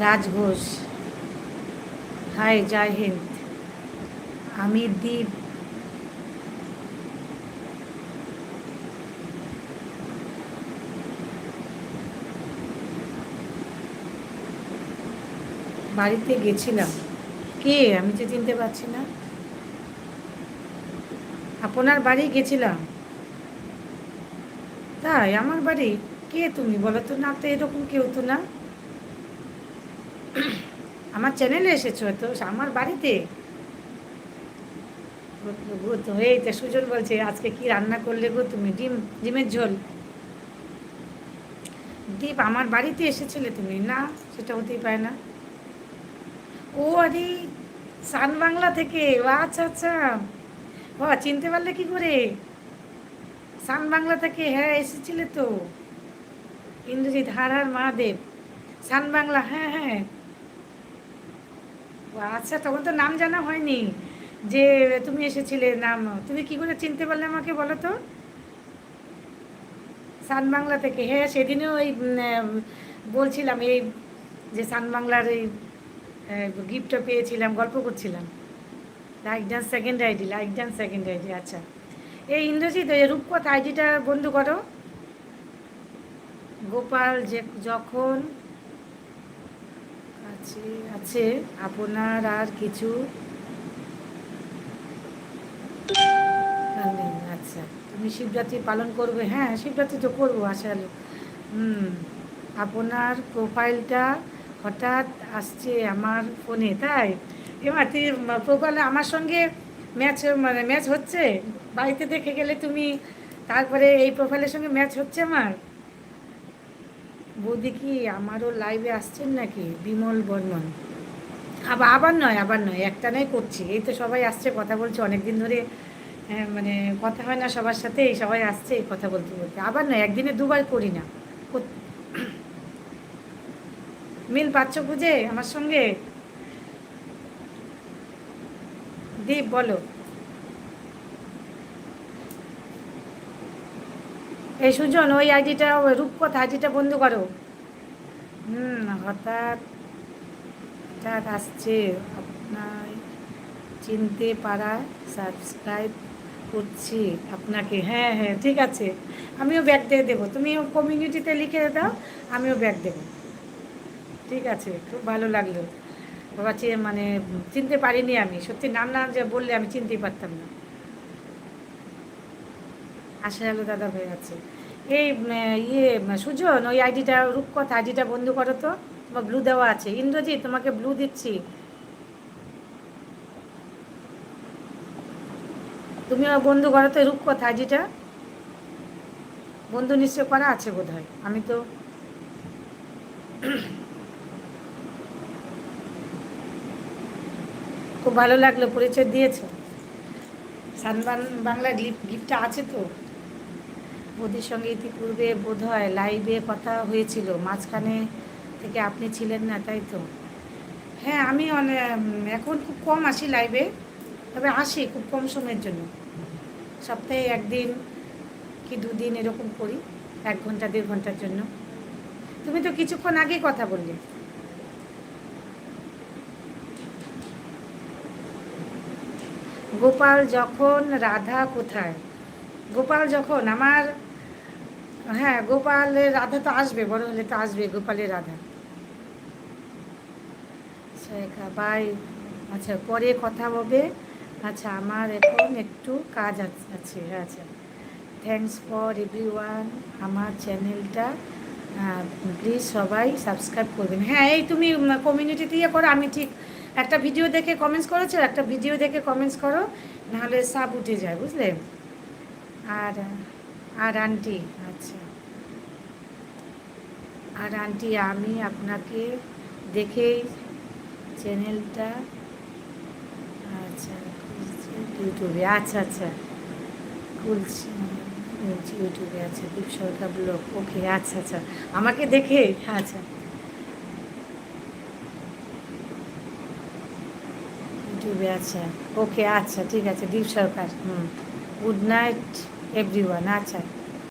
রাজ Ghosh hi Jai Hind. আমি দীপ বাড়িতে গেছিলাম। কে? আমি তো চিনতে পারছি না। আপনার বাড়ি গেছিলাম। তাই, আমার বাড়ি? কে তুমি? বলো তো না, তো এরকম কেউ তো না। আমার চ্যানেলে এসেছ, তো আমার বাড়িতে? এই তো সুজন বলছে, আজকে কি রান্না করলে গো তুমি? ডিম, ডিমের ঝোল। দীপ, আমার বাড়িতে এসেছিলে তুমি? না, সেটা হতেই পারে না। ও, আরে, সান বাংলা থেকে। আচ্ছা আচ্ছা। ও, চিনতে পারলে কি করে? সান বাংলা থেকে হ্যাঁ এসেছিলে তো। ইন্দ্রজিৎ হার হার, মহাদেব। সান বাংলা হ্যাঁ হ্যাঁ। আচ্ছা তখন তো নাম জানা হয়নি যে তুমি এসেছিলে, নাম। তুমি কি করে চিনতে পারলে আমাকে বলো তো? সান বাংলা থেকে। হ্যাঁ সেদিনেও ওই বলছিলাম এই যে সান বাংলার এই গিফটটা পেয়েছিলাম, গল্প করছিলাম। Like dance second ID, like dance second ID আচ্ছা। এই ইন্দ্রজিৎ এই রূপকথা আইডিটা বন্ধ করো। গোপাল যে, যখন আছে আছে। আপনার আর কিছু? আচ্ছা। তুমি শিবরাত্রি পালন করবে হ্যাঁ শিবরাত্রি তো করব আসলে হুম, আপনার প্রোফাইলটা হঠাৎ আসছে আমার ফোনে, তাই? এবার তুই প্রোফাইলে আমার সঙ্গে ম্যাচ মানে ম্যাচ হচ্ছে? বাড়িতে দেখে গেলে তুমি তারপরে এই প্রোফাইলের সঙ্গে ম্যাচ হচ্ছে আমার? বৌদি কি আমারও লাইভে আসছেন নাকি? বিমল বর্মন। আবার আবার নয় আবার নয়, একটা নয় করছি। এই তো সবাই আসছে, কথা বলছে। অনেক দিন ধরে মানে কথা হয় না সবার সাথে, এই সবাই আসছে এই কথা বলতে বলতে। আবার নয়, একদিনে দুবার করি না। মিল পাচ্ছ বুঝে আমার সঙ্গে? দীপ বলো। এই সুজন, ওই আইডিটা রূপকথা আইডিটা বন্ধ করো। হুম, হঠাৎ হঠাৎ আসছে। আপনার চিনতে পারা সাবস্ক্রাইব করছি আপনাকে। হ্যাঁ হ্যাঁ ঠিক আছে। আমিও ব্যাগ দিয়ে দেবো। তুমি কমিউনিটিতে লিখে দাও, আমিও ব্যাগ দেবো। ঠিক আছে, খুব ভালো লাগল। বাবা মানে চিনতে পারিনি আমি। সত্যি, নাম না যে বললে আমি চিনতেই পারতাম না। আসা গেল দাদা ভাই আছে এই ইয়ে সুজন, ওই আইডিটা, রূপকথা আইডিটা বন্ধ করো তো। বা ব্লু দেওয়া আছে। ইন্দ্রজিৎ, তোমাকে ব্লু দিচ্ছি। তুমিও বন্ধু করো তো রূপকথা আইডিটা। বন্ধু নিশ্চয় করা আছে বোধ হয় আমি তো খুব ভালো লাগল, পরিচয় দিয়েছ। সানবান বাংলা গিফটটা আছে তো? মোদির সঙ্গে ইতিপূর্বে বোধ হয় লাইভে কথা হয়েছিল। মাঝখানে থেকে আপনি ছিলেন না, তাই তো? হ্যাঁ আমি এখন খুব কম আসি লাইভে তবে আসি খুব কম সময়ের জন্য। সপ্তাহে একদিন কি দুদিন এরকম করি, এক ঘণ্টা, দেড় ঘণ্টার জন্য। তুমি তো কিছুক্ষণ আগেই কথা বললে। গোপাল যখন, রাধা কোথায়? গোপাল যখন, আমার হ্যাঁ গোপালের রাধা তো আসবে, বড় হলে তো আসবে গোপালের রাধা। শেখা বাই। আচ্ছা পরে কথা হবে। আচ্ছা আমার এখন একটু কাজ আছ- আচ্ছা থ্যাংকস ফর এভরি ওয়ান আমার চ্যানেলটা প্লিজ সবাই সাবস্ক্রাইব করবেন হ্যাঁ এই তুমি কমিউনিটিতে ইয়ে করো, আমি ঠিক একটা ভিডিও দেখে কমেন্টস করেছ, একটা ভিডিও দেখে কমেন্টস করো, নাহলে সাব উঠে যায়, বুঝলে? আর আর আন্টি আচ্ছা। আর আন্টি, আমি আপনাকে দেখেই চ্যানেলটা আচ্ছা ইউটিউবে আচ্ছা আচ্ছা। খুলছি ইউটিউবে আচ্ছা দীপ সরকার ব্লগ, ওকে আচ্ছা আচ্ছা। আমাকে দেখে আচ্ছা। ইউটিউবে আচ্ছা ওকে আচ্ছা ঠিক আছে Deep Sarkar hmm. Good night. Every আচ্ছা